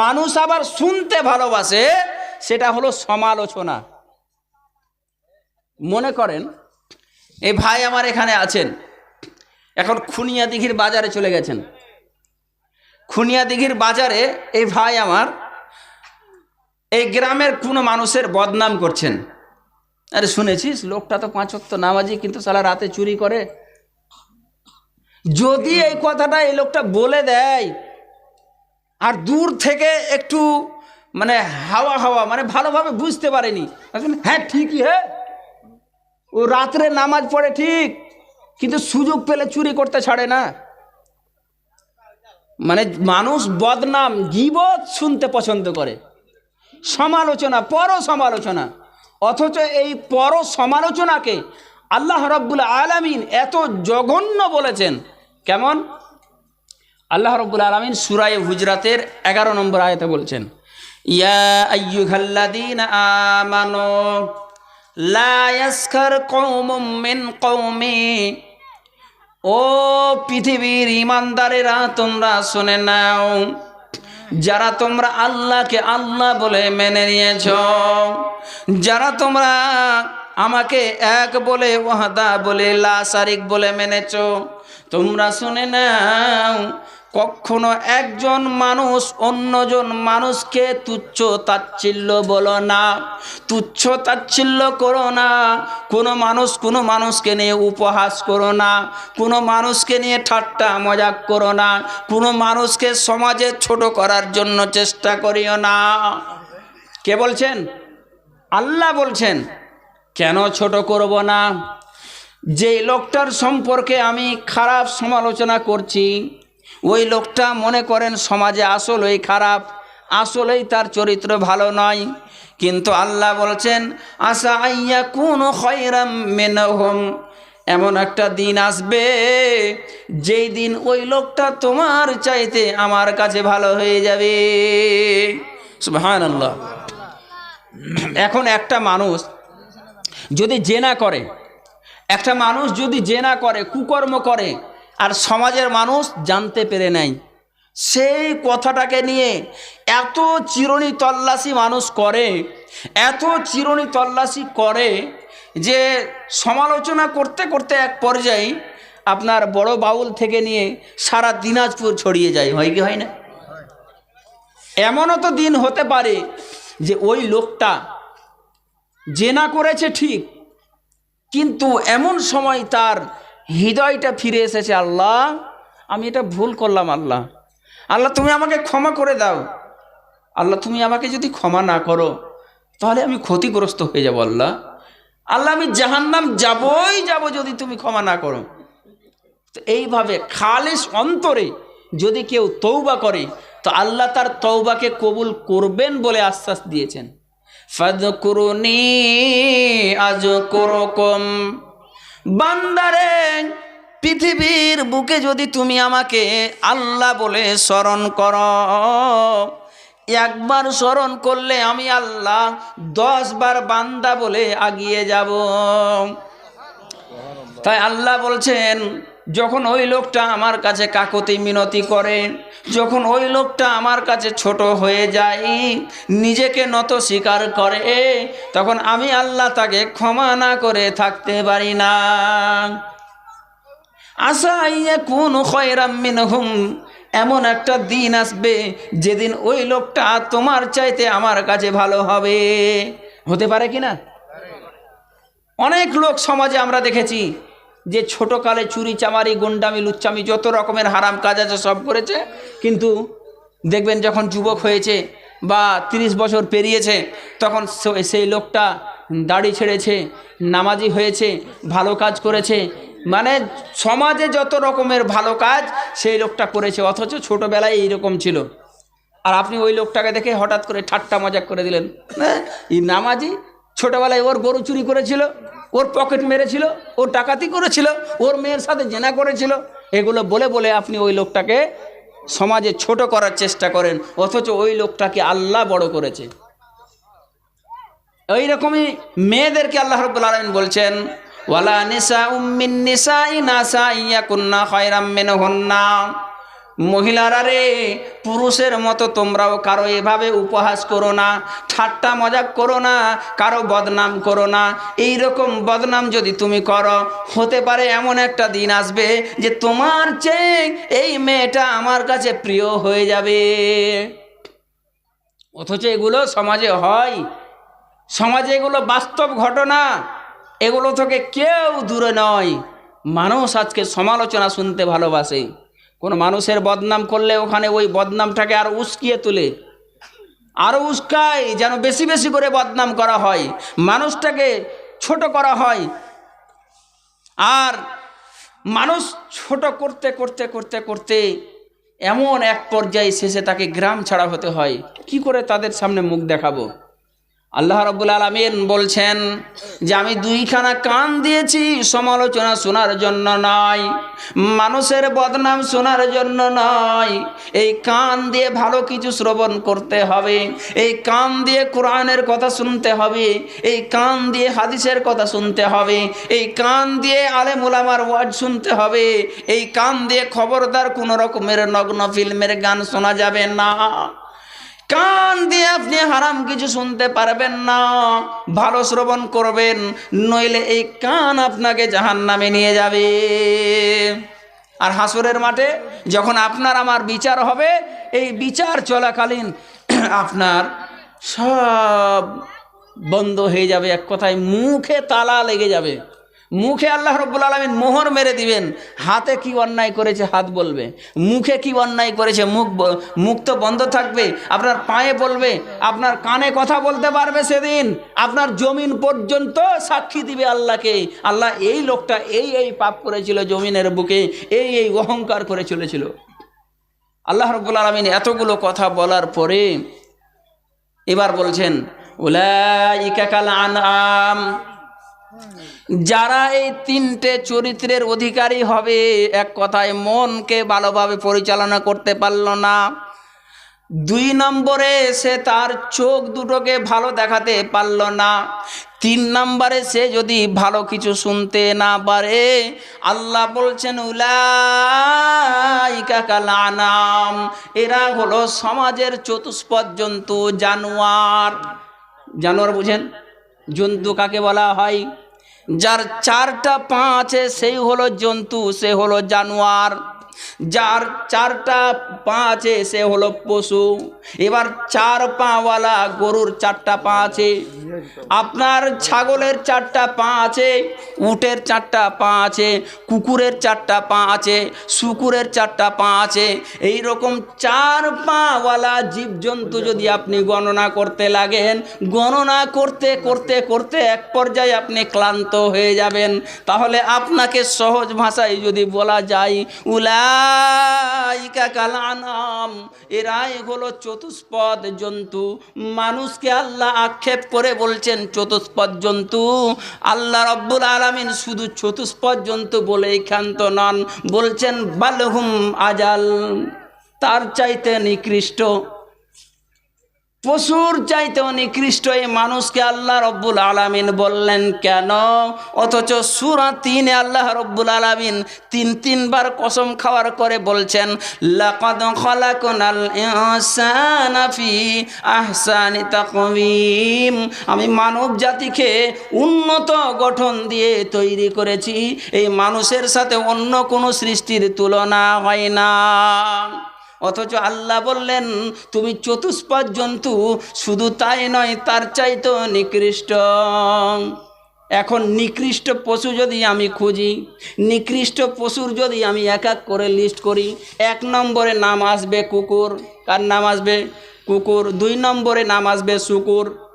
মানুষ আবার শুনতে ভালোবাসে, সেটা হলো সমালোচনা। মনে করেন এই ভাই আমার এখানে আছেন, এখন খুনিয়া দিঘির বাজারে চলে গেছেন। খুনিয়া দিঘির বাজারে এই ভাই আমার, এই গ্রামের কোনো মানুষের বদনাম করছেন। আরে শুনেছিস? লোকটা তো পাঁচ তো নামাজি, কিন্তু সালা রাতে চুরি করে। যদি এই কথাটা এই লোকটা বলে দেয় আর দূর থেকে একটু মানে হাওয়া হাওয়া মানে ভালোভাবে বুঝতে পারেনি। হ্যাঁ ঠিকই হ্যাঁ। ও রাত্রে নামাজ পড়ে ঠিক, কিন্তু সুযোগ পেলে চুরি করতে ছাড়ে না। মানে মানুষ বদনাম, গিবত শুনতে পছন্দ করে। সমালোচনা পর সমালোচনা অথচ এই পর সমালোচনাকে আল্লাহ রব্বুল আলামিন এত জঘন্য বলেছেন। কেমন? আল্লাহ রব্বুল আলমিন সুরাই হুজরাতের এগারো নম্বর আয়তে বলছেন ও পৃথিবীর ইমানদারেরা তোমরা শুনে নাও, যারা তোমরা আল্লাহকে আল্লাহ বলে মেনে নিয়েছ, যারা তোমরা আমাকে এক বলে, ওয়াহাদা বলে, লা শারিক বলে মেনেছ, তোমরা শুনে নাও কখনো একজন মানুষ অন্যজন মানুষকে তুচ্ছ তাচ্ছিল্য বলো না। তুচ্ছ তাচ্ছিল্য করো না। কোনো মানুষ কোনো মানুষকে নিয়ে উপহাস করো না। কোনো মানুষকে নিয়ে ঠাট্টা মজাক করো না। কোনো মানুষকে সমাজে ছোট করার জন্য চেষ্টা করিও না। কে বলছেন? আল্লাহ বলছেন, কেন ছোট করব না? যে লোকটার সম্পর্কে আমি খারাপ সমালোচনা করছি ওই লোকটা মনে করেন সমাজে আসলেই খারাপ, আসলেই তার চরিত্র ভালো নয়। কিন্তু আল্লাহ বলছেন, আশা আইয়া কোন খয়রাম মেনহম। এমন একটা দিন আসবে, যেই দিন ওই লোকটা তোমার চাইতে আমার কাছে ভালো হয়ে যাবে। সুবহান আল্লাহ এখন একটা মানুষ যদি জেনা করে, একটা মানুষ যদি জেনা করে, কুকর্ম করে আর সমাজের মানুষ জানতে পেরে নেয় সেই কথাটাকে নিয়ে এত চিরণী তল্লাশি মানুষ করে, এত চিরণী তল্লাশি করে যে সমালোচনা করতে করতে এক পর্যায়ে আপনার বড় বাউল থেকে নিয়ে সারা দিনাজপুর ছড়িয়ে যায়, হয় কি হয় না? এমনও তো দিন হতে পারে যে ওই লোকটা জেনা করেছে ঠিক, কিন্তু এমন সময় তার হৃদয়টা ফিরে এসেছে, আল্লাহ, আমি এটা ভুল করলাম, আল্লাহ। আল্লাহ, তুমি আমাকে ক্ষমা করে দাও। আল্লাহ, তুমি আমাকে যদি ক্ষমা না করো, তাহলে আমি ক্ষতিগ্রস্ত হয়ে যাব, আল্লাহ। আল্লাহ, আমি জাহান্নাম যাবই যাব যদি তুমি ক্ষমা না করো। তো এইভাবে খালিস অন্তরে যদি কেউ তৌবা করে, তো আল্লাহ তার তৌবাকে কবুল করবেন বলে আশ্বাস দিয়েছেন। ফাদকুরুনি আজ করকম বান্দারে, পৃথিবীর বুকে যদি তুমি আমাকে আল্লাহ বলে স্মরণ কর, একবার স্মরণ করলে আমি আল্লাহ দশ বার বান্দা বলে আগিয়ে যাব। তাই আল্লাহ বলছেন যখন ওই লোকটা আমার কাছে কাকতি মিনতি করে, যখন ওই লোকটা আমার কাছে ছোট হয়ে যায়, নিজেকে নত স্বীকার করে, তখন আমি আল্লাহ তাকে ক্ষমা না করে থাকতে পারি না। আশা কোন খয়রাম্মিন হুম এমন একটা দিন আসবে যেদিন ওই লোকটা তোমার চাইতে আমার কাছে ভালো হবে। হতে পারে কি না? অনেক লোক সমাজে আমরা দেখেছি যে ছোটোকালে চুরি, চামারি, গুন্ডামি, লুচ্চামি, যত রকমের হারাম কাজ আছে সব করেছে, কিন্তু দেখবেন যখন যুবক হয়েছে বা তিরিশ বছর পেরিয়েছে, তখন সেই লোকটা দাড়ি ছেড়েছে, নামাজি হয়েছে, ভালো কাজ করেছে মানে সমাজে যত রকমের ভালো কাজ, সেই লোকটা করেছে, অথচ ছোটোবেলায় এইরকম ছিল। আর আপনি ওই লোকটাকে দেখে হঠাৎ করে ঠাট্টা মজাক করে দিলেন হ্যাঁ? এই নামাজি ছোটোবেলায় ওর গরু চুরি করেছিল ওর পকেট মেরেছিল ওর টাকাতি করেছিল, ওর মেয়ের সাথে জেনা করেছিল। এগুলো বলে বলে আপনি ওই লোকটাকে সমাজে ছোট করার চেষ্টা করেন, অথচ ওই লোকটাকে আল্লাহ বড় করেছে। ওই রকমই মেয়েদেরকে আল্লাহ রব্বুল আলমিন বলছেন, ওয়ালা নিসা উম্মিন নিসা ইনাসা ইয়া কুন্না খয়রাম মিনহুন্না। মহিলারা রে, পুরুষের মতো তোমরাও কারও এভাবে উপহাস করো না, ঠাট্টা মজাক করো না, কারও বদনাম করো না। এই রকম বদনাম যদি তুমি করো, হতে পারে এমন একটা দিন আসবে যে তোমার চেয়ে এই মেয়েটা আমার কাছে প্রিয় হয়ে যাবে। অথচ এগুলো সমাজে হয়। সমাজে এগুলো বাস্তব ঘটনা। এগুলো থেকে কেউ দূরে নয়। মানুষ আজকে সমালোচনা শুনতে ভালোবাসে। কোনো মানুষের বদনাম করলে ওখানে ওই বদনামটাকে আর উস্কিয়ে তোলে। আরও উস্কায় যেন বেশি বেশি করে বদনাম করা হয়, মানুষটাকে ছোট করা হয়। আর মানুষ ছোট করতে করতে করতে করতে এমন এক পর্যায়ে শেষে তাকে গ্রাম ছাড়া হতে হয়। কি করে তাদের সামনে মুখ দেখাবো? আল্লাহ রব্বুল আলমিন বলছেন যে আমি দুইখানা কান দিয়েছি, সমালোচনা শোনার জন্য নয়, মানুষের বদনাম শোনার জন্য নয়। এই কান দিয়ে ভালো কিছু শ্রবণ করতে হবে, এই কান দিয়ে কোরআনের কথা শুনতে হবে, এই কান দিয়ে হাদিসের কথা শুনতে হবে, এই কান দিয়ে আলে মুলামার ওয়াজ শুনতে হবে, এই কান দিয়ে খবরদার কোনো রকমের নগ্ন ফিল্মের গান শোনা যাবে না। কান দিয়ে আপনি হারাম কিছু শুনতে পারবেন না। ভালো শ্রবণ করবেন, নইলে এই কান আপনাকে জাহান নামে নিয়ে যাবে। আর হাসরের মাঠে যখন আপনার আমার বিচার হবে, এই বিচার চলাকালীন আপনার সব বন্ধ হয়ে যাবে, এক কথায় মুখে তালা লেগে যাবে। মুখে আল্লাহ রব্বুল আলমিন মোহর মেরে দিবেন, হাতে কি অন্যায় করেছে হাত বলবে, মুখে কি অন্যায় করেছে মুখ মুখ তো বন্ধ থাকবে, আপনার পায়ে বলবে, আপনার কানে কথা বলতে পারবে সেদিন, আপনার জমিন পর্যন্ত সাক্ষী দিবে আল্লাহকে, আল্লাহ এই লোকটা এই এই পাপ করেছিল জমিনের বুকে, এই এই অহংকার করে চলেছিল। আল্লাহ রব্বুল আলমিন এতগুলো কথা বলার পরে এবার বলছেন, উলাইকা কাল আনআম যারা এই তিনটে চরিত্রের অধিকারী হবে, এক কথায় মনকে ভালোভাবে পরিচালনা করতে পারল না। দুই নম্বরে সে তার চোখ দুটোকে ভালো দেখাতে পারল না। তিন নম্বরে সে যদি ভালো কিছু শুনতে না পারে, আল্লাহ বলছেন আনাম। এরা হলো সমাজের চতুষ্পদ জন্তু, জানোয়ার। জানোয়ার বুঝেন? জন্তু কাকে বলা হয়? যার চারটা পা আছে সেই হলো জন্তু সে হলো জানোয়ার। যার চারটা পা আছে, সে হলো পশু। এবার চার পাওয়ালা গরুর চারটা পা আছে। আপনার ছাগলের চারটা পা আছে, উটের চারটা পা আছে, কুকুরের চারটা পা আছে, শুকুরের চারটা পা আছে। এই রকম চার পাওয়ালা জীবজন্তু যদি আপনি গণনা করতে লাগেন, গণনা করতে করতে করতে এক পর্যায়ে আপনি ক্লান্ত হয়ে যাবেন। তাহলে আপনাকে সহজ ভাষায় যদি বলা যায় উলাইকা কালানাম এরাই হলো চতুষ্পদ জন্তু। মানুষকে আল্লাহ আক্ষেপ করে বলছেন, চতুষ্পদ জন্তু। আল্লাহ রব্বুল আলমিন শুধু চতুষ্পদ জন্তু বলেই ক্ষান্ত নন, বলছেন, বালহুম আজাল। তার চাইতে নিকৃষ্ট পশুর চাইতে নিকৃষ্ট এই মানুষকে আল্লাহ রব্বুল আলামিন বললেন, কেন? অথচ সুরা তিনে আল্লাহ রব্বুল আলামিন তিন তিনবার কসম খাওয়ার করে বলছেন, লাকাদ আমি মানব জাতিকে উন্নত গঠন দিয়ে তৈরি করেছি, এই মানুষের সাথে অন্য কোনো সৃষ্টির তুলনা হয় না। অথচ আল্লাহ বললেন, তুমি চতুষ্পদ জন্তু, শুধু তাই নয়, তার চাইতো নিকৃষ্ট। এখন নিকৃষ্ট পশু যদি আমি খুঁজি, নিকৃষ্ট পশুর যদি আমি এক এক করে লিস্ট করি, এক নম্বরে নাম আসবে কুকুর। কার নাম আসবে? কুকুর। দুই নম্বরে নাম আসবে শুকুর।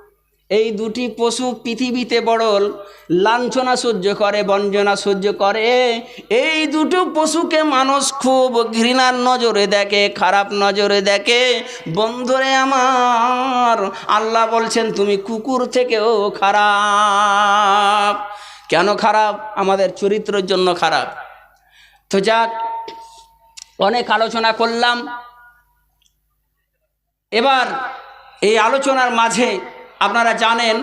এই দুটি পশু পৃথিবীতে বড় লাঞ্ছনা সহ্য করে, বঞ্জনা সহ্য করে। এই দুটো পশুকে মানুষ খুব ঘৃণার নজরে দেখে, খারাপ নজরে দেখে। বন্ধুরে আমার, আল্লাহ বলছেন, তুমি কুকুর থেকেও খারাপ। কেন খারাপ? আমাদের চরিত্রের জন্য খারাপ। তো যাক, অনেক আলোচনা করলাম। এবার এই আলোচনার মাঝে আপনারা জানেন,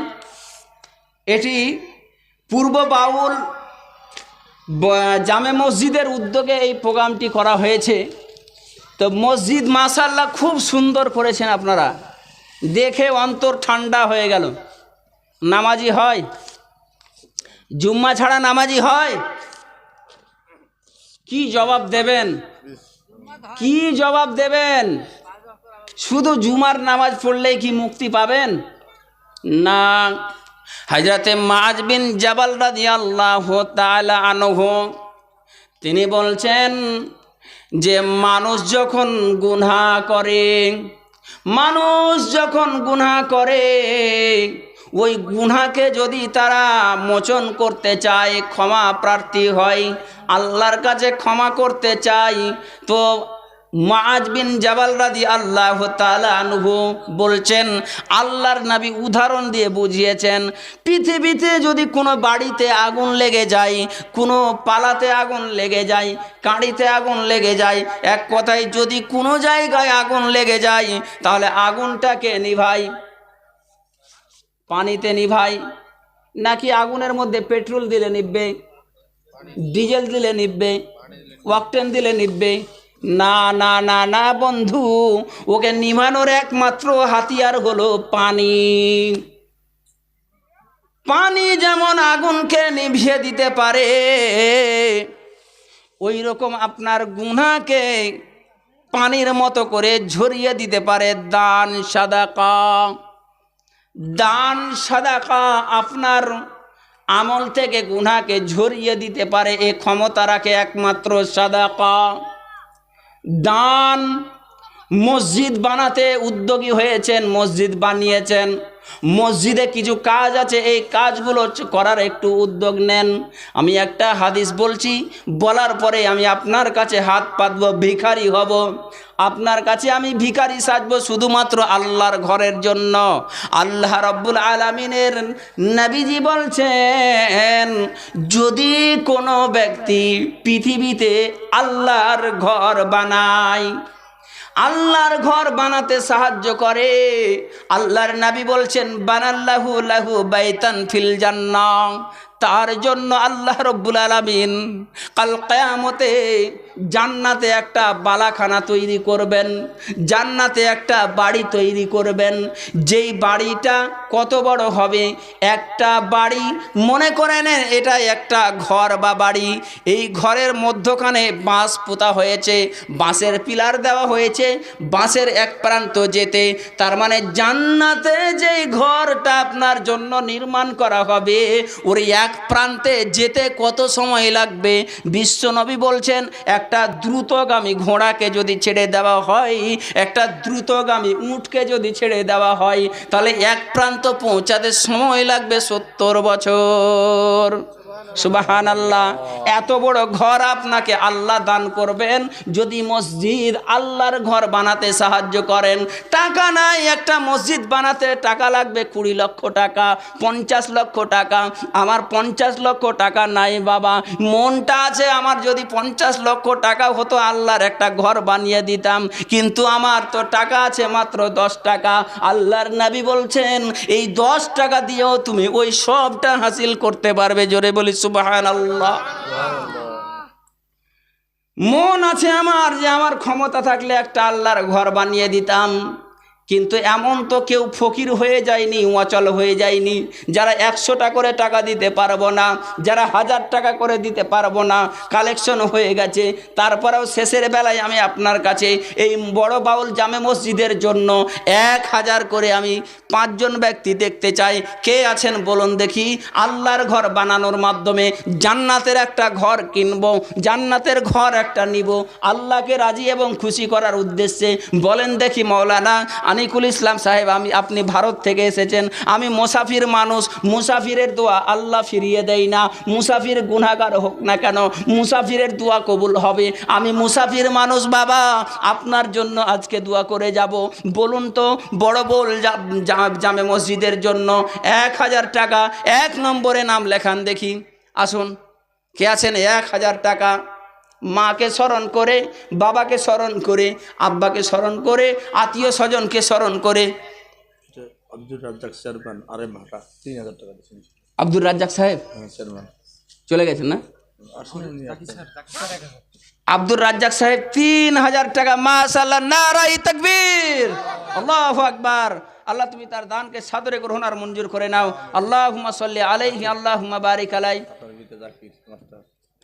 এটি পূর্ব বাউল জামে মসজিদের উদ্যোগে এই প্রোগ্রামটি করা হয়েছে। তো মসজিদ মাসাল্লাহ খুব সুন্দর করেছেন আপনারা। দেখে অন্তর ঠান্ডা হয়ে গেল। নামাজি হয়। জুম্মা ছাড়া নামাজি হয়। কি জবাব দেবেন? কি জবাব দেবেন? শুধু জুমার নামাজ পড়লেই কি মুক্তি পাবেন? না। হাজরাতে মাজ বিন জাবাল রাদি আল্লাহ আনহ, তিনি বলছেন যে, মানুষ যখন গুনহা করে, মানুষ যখন গুনহা করে, ওই গুনহাকে যদি তারা মোচন করতে চায়, ক্ষমা প্রার্থী হয়, আল্লাহর কাছে ক্ষমা করতে চায়, তো মাজ বিন জাবাল রাদি আল্লাহ আনহু বলছেন, আল্লাহর নবী উদাহরণ দিয়ে বুঝিয়েছেন, পৃথিবীতে যদি কোনো বাড়িতে আগুন লেগে যায়, কোনো পালাতে আগুন লেগে যায়, কাঁড়িতে আগুন লেগে যায়, এক কথায় যদি কোনো জায়গায় আগুন লেগে যায়, তাহলে আগুনটাকে নিভাই। পানিতে নিভাই, নাকি আগুনের মধ্যে পেট্রোল দিলে নিববে ডিজেল দিলে নিববে ওয়াকটেন দিলে নিববে না না না না, বন্ধু, ওকে নিভানোর একমাত্র হাতিয়ার হলো পানি। পানি যেমন আগুনকে নিভিয়ে দিতে পারে ওই রকম আপনার গুনাকে পানির মতো করে ঝরিয়ে দিতে পারে দান সাদাকা। দান সাদাকা আপনার আমল থেকে গুনাকে ঝরিয়ে দিতে পারে, এ ক্ষমতা রাখে একমাত্র সাদাকা। দান মসজিদ বানাতে উদ্যোগী হয়েছেন, মসজিদ বানিয়েছেন। মসজিদে কিছু কাজ আছে, এই কাজগুলো করার একটু উদ্যোগ নেন। আমি একটা হাদিস বলছি, বলার পরে আমি আপনার কাছে হাত পাতব, ভিখারি হব। আপনার কাছে আমি ভিখারি সাজবো শুধুমাত্র আল্লাহর ঘরের জন্য। আল্লাহ রব্বুল আলমিনের নবীজি বলছেন, যদি কোনো ব্যক্তি পৃথিবীতে আল্লাহর ঘর বানায় আল্লাহর ঘর বানাতে সাহায্য করে। আল্লাহর নাবি বলছেন, বানাল্লাহু লাহু বাইতান ফিল জান্নাম তার জন্য আল্লাহ রব্বুল আলামিন কাল কেয়ামতে জান্নাতে একটা বালাখানা তৈরি করবেন, জান্নাতে একটা বাড়ি তৈরি করবেন। যেই বাড়িটা কত বড় হবে? একটা বাড়ি, মনে করে নেন এটা একটা ঘর বা বাড়ি। এই ঘরের মধ্যখানে বাঁশ পোতা হয়েছে, বাঁশের পিলার দেওয়া হয়েছে, বাঁশের এক প্রান্ত যেতে। তার মানে জান্নাতে যেই ঘরটা আপনার জন্য নির্মাণ করা হবে, ওর এক প্রান্তে যেতে কত সময় লাগবে? বিশ্বনবী বলছেন একটা দ্রুতগামী ঘোড়াকে যদি ছেড়ে দেওয়া হয়, একটা দ্রুতগামী উঁটকে যদি ছেড়ে দেওয়া হয়, তাহলে এক প্রান্ত পৌঁছাতে সময় লাগবে সত্তর বছর। সুবাহান আল্লাহ এত বড় ঘর আপনাকে আল্লাহ দান করবেন। যদি মসজিদ আল্লাহর ঘর বানাতে সাহায্য করেন, টাকা নাই, একটা মসজিদ বানাতে টাকা লাগবে কুড়ি লক্ষ টাকা, পঞ্চাশ লক্ষ টাকা। আমার পঞ্চাশ লক্ষ টাকা নাই বাবা, মনটা আছে আমার যদি পঞ্চাশ লক্ষ টাকা হতো, আল্লাহর একটা ঘর বানিয়ে দিতাম। কিন্তু আমার তো টাকা আছে মাত্র দশ টাকা। আল্লাহর নবী বলছেন, এই দশ টাকা দিয়েও তুমি ওই সবটা হাসিল করতে পারবে, জোরে বলি। সুবাহান আল্লাহ মন আছে আমার যে আমার ক্ষমতা থাকলে একটা আল্লাহর ঘর বানিয়ে দিতাম। কিন্তু এমন তো কেউ ফকির হয়ে যায়নি অচল হয়ে যায়নি, যারা একশোটা করে টাকা দিতে পারব না, যারা হাজার টাকা করে দিতে পারব না কালেকশন হয়ে গেছে। তারপরেও শেষের বেলায় আমি আপনার কাছে এই বড় বাউল জামে মসজিদের জন্য এক হাজার করে আমি পাঁচজন ব্যক্তি দেখতে চাই। কে আছেন বলুন দেখি। আল্লাহর ঘর বানানোর মাধ্যমে জান্নাতের একটা ঘর কিনবো, জান্নাতের ঘর একটা নিব। আল্লাহকে রাজি এবং খুশি করার উদ্দেশ্যে বলেন দেখি মৌলানা আনিকুল ইসলাম সাহেব, আমি আপনি ভারত থেকে এসেছেন। আমি মুসাফির মানুষ। মুসাফিরের দোয়া আল্লাহ ফিরিয়ে দেয় না। মুসাফির গুনাগার হোক না কেন, মুসাফিরের দোয়া কবুল হবে। আমি মুসাফির মানুষ, বাবা। আপনার জন্য আজকে দোয়া করে যাব। বলুন তো, বড় বল জামে মসজিদের জন্য এক হাজার টাকা, এক নম্বরে নাম লেখান দেখি। আসুন, কে আছেন? এক হাজার টাকা। মাকে স্মরণ করে বাবাকে স্মরণ করে আব্বাকে স্মরণ করে আত্মীয় স্বজনকে স্মরণ করে। যে আব্দুল রাজ্জাক আরে ভাটা তিন হাজার টাকা আব্দুর রাজ্জাক সাহেব? হ্যাঁ চলে গেছেন না? আব্দুর রাজ্জাক সাহেব তিন হাজার টাকা মাশাল্লাহ নারাই তাকবীর। আল্লাহু আকবার। আল্লাহ তুমি তার দানকে সাদরে গ্রহণ আর মঞ্জুর করে নাও। আল্লাহুম্মা সাল্লি আলাইহি আল্লাহুম্মা বারিক আলাই।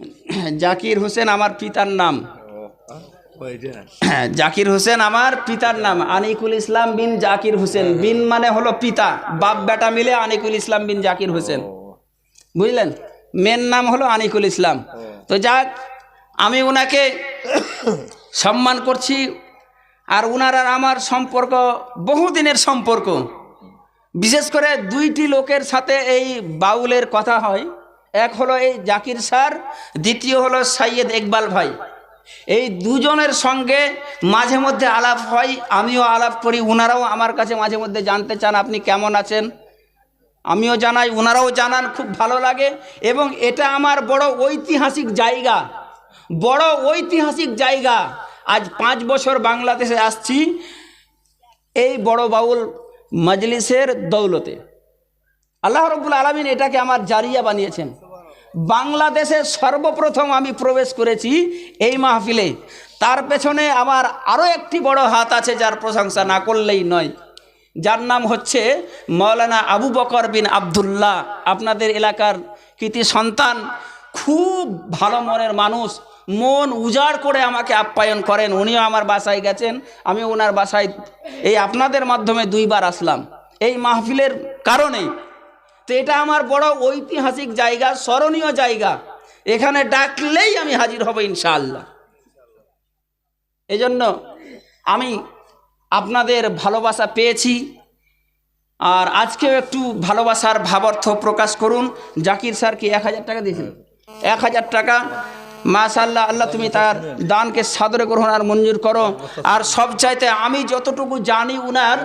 জাকির হোসেন আমার পিতার নাম। জাকির হোসেন আমার পিতার নাম। আনিকুল ইসলাম বিন জাকির হোসেন। বিন মানে হলো পিতা। বাপ বেটা মিলে আনিকুল ইসলাম বিন জাকির হোসেন। বুঝলেন? মেন নাম হলো আনিকুল ইসলাম। তো যাক, আমি ওনাকে সম্মান করছি আর ওনার আর আমার সম্পর্ক বহুদিনের সম্পর্ক। বিশেষ করে দুইটি লোকের সাথে এই বাউলের কথা হয়। এক হলো এই জাকির স্যার, দ্বিতীয় হলো সাইয়েদ ইকবাল ভাই। এই দুজনের সঙ্গে মাঝে মধ্যে আলাপ হয়, আমিও আলাপ করি ওনারাও আমার কাছে মাঝে মধ্যে জানতে চান আপনি কেমন আছেন। আমিও জানাই ওনারাও জানান, খুব ভালো লাগে। এবং এটা আমার বড় ঐতিহাসিক জায়গা, বড় ঐতিহাসিক জায়গা। আজ পাঁচ বছর বাংলাদেশে আসছি এই বড় বাউল মজলিসের দৌলতে। আল্লাহ রব্বুল আলমিন এটাকে আমার জারিয়া বানিয়েছেন। বাংলাদেশে সর্বপ্রথম আমি প্রবেশ করেছি এই মাহফিলে। তার পেছনে আমার আরও একটি বড় হাত আছে যার প্রশংসা না করলেই নয়। যার নাম হচ্ছে মৌলানা আবু বকর বিন আবদুল্লাহ। আপনাদের এলাকার কৃতি সন্তান, খুব ভালো মনের মানুষ, মন উজাড় করে আমাকে আপ্যায়ন করেন। উনিও আমার বাসায় গেছেন, আমি ওনার বাসায় এই আপনাদের মাধ্যমে দুইবার আসলাম। এই মাহফিলের কারণেই তো এটা আমার বড় ঐতিহাসিক জায়গা, স্মরণীয় জায়গা। এখানে ডাকলেই আমি হাজির হব ইনশাল্লাহ এজন্য আমি আপনাদের ভালোবাসা পেয়েছি। আর আজকেও একটু ভালোবাসার ভাবার্থ প্রকাশ করুন। জাকির স্যারকে এক হাজার টাকা দিয়েছেন? এক হাজার টাকা। মাশাল্লাহ আল্লাহ তুমি তার দানকে সাদরে গ্রহণ আর মঞ্জুর করো। আর সব চাইতে আমি যতটুকু জানি উনার,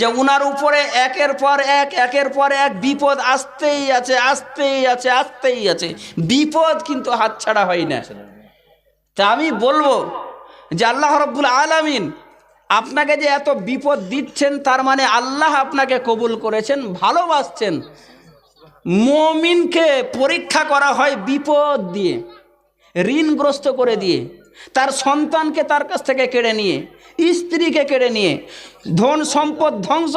যে উনার উপরে একের পর এক, একের পর এক বিপদ আসতেই আছে আসতেই আছে আসতেই আছে। বিপদ কিন্তু হাতছাড়া হয় না। তা আমি বলব যে আল্লাহ রব্বুল আলামিন আপনাকে যে এত বিপদ দিচ্ছেন, তার মানে আল্লাহ আপনাকে কবুল করেছেন, ভালোবাসছেন। মমিনকে পরীক্ষা করা হয় বিপদ দিয়ে। ঋণগ্রস্ত করে দিয়ে, তার সন্তানকে তার কাছ থেকে কেড়ে নিয়ে, স্ত্রীকে কেড়ে নিয়ে, ধন সম্পদ ধ্বংস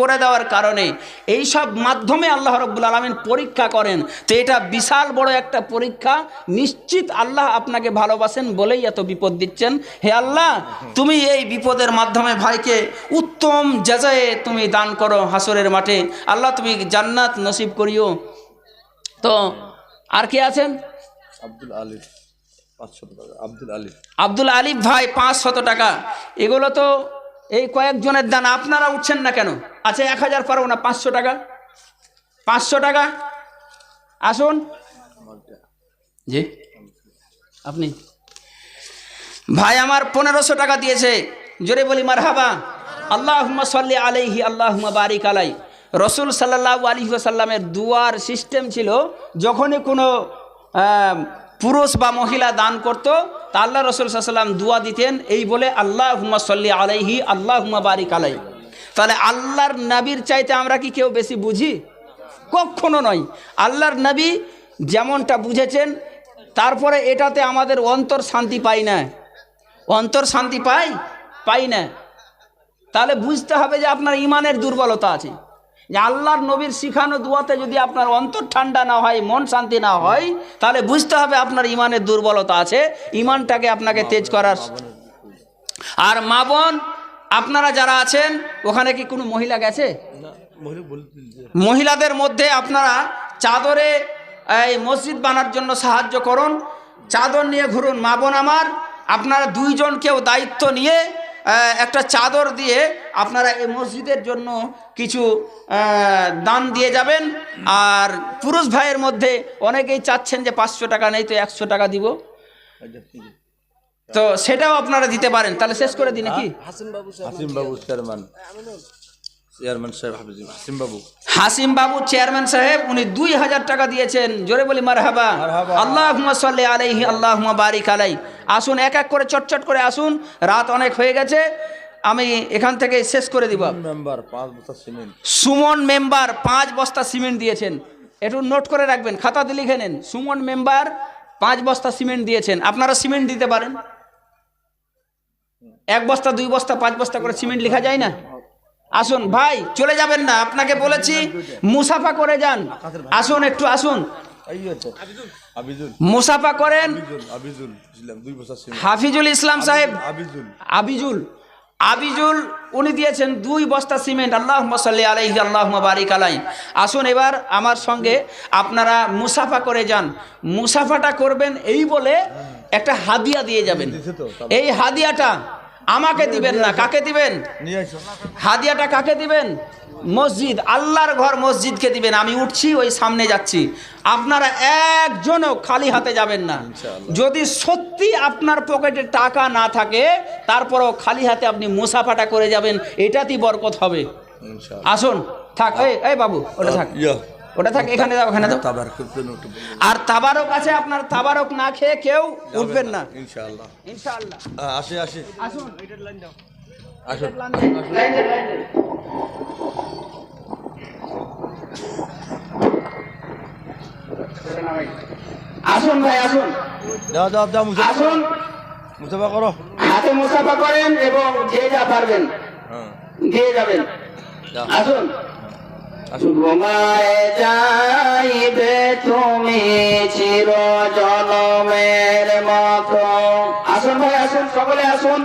করে দেওয়ার কারণে এই সব মাধ্যমে আল্লাহ রব্বুল আলমিন পরীক্ষা করেন তো এটা বিশাল বড় একটা পরীক্ষা। নিশ্চিত আল্লাহ আপনাকে ভালোবাসেন বলেই এত বিপদ দিচ্ছেন। হে আল্লাহ, তুমি এই বিপদের মাধ্যমে ভাইকে উত্তম জাজায়ে তুমি দান করো হাসরের মাঠে। আল্লাহ তুমি জান্নাত নসিব করিও। তো আর কে আছেন? আব্দুল টাকা আব্দুল আলিফ। ভাই, পাঁচশত টাকা। এগুলো তো এই কয়েকজনের দান, আপনারা উঠছেন না কেন? আচ্ছা এক হাজার পারব না পাঁচশো টাকা। পাঁচশো টাকা। আসুন। জি। আপনি। ভাই, আমার পনেরোশো টাকা দিয়েছে। জোরে বলি মার হাবা আল্লাহ সাল্লি আলাইহি আল্লাহ বারিক আলাই। রসুল সাল্লাহ আলী সাল্লামের দুয়ার সিস্টেম ছিল, যখনই কোনো পুরুষ বা মহিলা দান করত, তা আল্লাহ রসুল সাল্লাম দুয়া দিতেন এই বলে আল্লাহ সাল্লি আলাইহি আল্লাহ বারিক আলাই। তাহলে আল্লাহর নবীর চাইতে আমরা কি কেউ বেশি বুঝি? কখনো নয়। আল্লাহর নবী যেমনটা বুঝেছেন, তারপরে এটাতে আমাদের অন্তর শান্তি পাই না। অন্তর শান্তি পাই পাই না। তাহলে বুঝতে হবে যে আপনার ইমানের দুর্বলতা আছে। যে আল্লাহর নবীর শিখানো দুয়াতে যদি আপনার অন্তর ঠান্ডা না হয় মন শান্তি না হয় তাহলে বুঝতে হবে আপনার ইমানের দুর্বলতা আছে। ইমানটাকে আপনাকে তেজ করার আর মা বোন আপনারা যারা আছেন ওখানে কি কোনো মহিলা গেছে? মহিলাদের মধ্যে আপনারা চাদরে এই মসজিদ বানার জন্য সাহায্য করুন চাদর নিয়ে ঘুরুন। মা বোন আমার আপনারা দুইজন কেউ দায়িত্ব নিয়ে একটা চাদর দিয়ে আপনারা এই মসজিদের জন্য কিছু দান দিয়ে যাবেন। আর পুরুষ ভাইয়ের মধ্যে অনেকেই চাচ্ছেন যে পাঁচশো টাকা নেই তো একশো টাকা দিব? তো সেটাও আপনারা দিতে পারেন। তাহলে শেষ করে দিই নাকি? হাসিম বাবু চেয়ারম্যান। চেয়ারম্যান সাহেব হাফিজ হাসিম বাবু হাসিম বাবু চেয়ারম্যান সাহেব উনি দুই হাজার টাকা দিয়েছেন। জোরে বলি মারহাবা। আল্লাহ সাল্লি আলাইহি আল্লাহ বারিক আলাই। আসুন এক এক করে চটচট করে আসুন। রাত অনেক হয়ে গেছে। আমি এখান থেকে শেষ করে দিব। মেম্বার পাঁচ বছর সিমেন্ট। সুমন মেম্বার পাঁচ বস্তা সিমেন্ট দিয়েছেন। একটু নোট করে রাখবেন খাতাতে লিখে নেন। সুমন মেম্বার পাঁচ বস্তা সিমেন্ট দিয়েছেন। আপনারা সিমেন্ট দিতে পারেন। এক বস্তা দুই বস্তা পাঁচ বস্তা করে সিমেন্ট লেখা যায় না? আসুন ভাই চলে যাবেন না আপনাকে বলেছি মুসাফা করে যান। আসুন একটু আসুন। মুসাফা করেন। হাফিজুল ইসলাম সাহেব আবিজুল আবিজুল উনি দিয়েছেন দুই বস্তা সিমেন্ট। আল্লাহ সাল্লি আলাইহি আল্লাহ বারিক আলাই। আসুন এবার আমার সঙ্গে আপনারা মুসাফা করে যান। মুসাফাটা করবেন এই বলে একটা হাদিয়া দিয়ে যাবেন। এই হাদিয়াটা আমাকে দিবেন না কাকে দিবেন? হাদিয়াটা কাকে দিবেন? মসজিদ আল্লাহর ঘর মসজিদকে দিবেন। আমি উঠছি ওই সামনে যাচ্ছি। আপনারা একজনও খালি হাতে যাবেন না। যদি সত্যি আপনার পকেটে টাকা না থাকে তারপরও খালি হাতে আপনি মুসাফাটা করে যাবেন এটাতেই বরকত হবে। আসুন থাক এই বাবু ওটা থাক। ওটা থাক এখানে দাও ওখানে দাও। আর তাবারক আছে আপনার তাবারক না খেয়ে কেউ উঠবেন না। ইনশাআল্লাহ। ইনশাআল্লাহ। আসে আসে। আসুন আসুন। লাইনে, লাইনে। আসুন ভাই আসুন। যাও যাও মুসাফা। আসুন। মুসাফা করো। হাতে মুসাফা করেন এবং যে যা পারবেন। হ্যাঁ। দিয়ে যাবেন। আসুন আসুন। ঘুমায় যাইবে তুমি চির জনমের মতো। আসুন ভাই আসুন সকলে আসুন।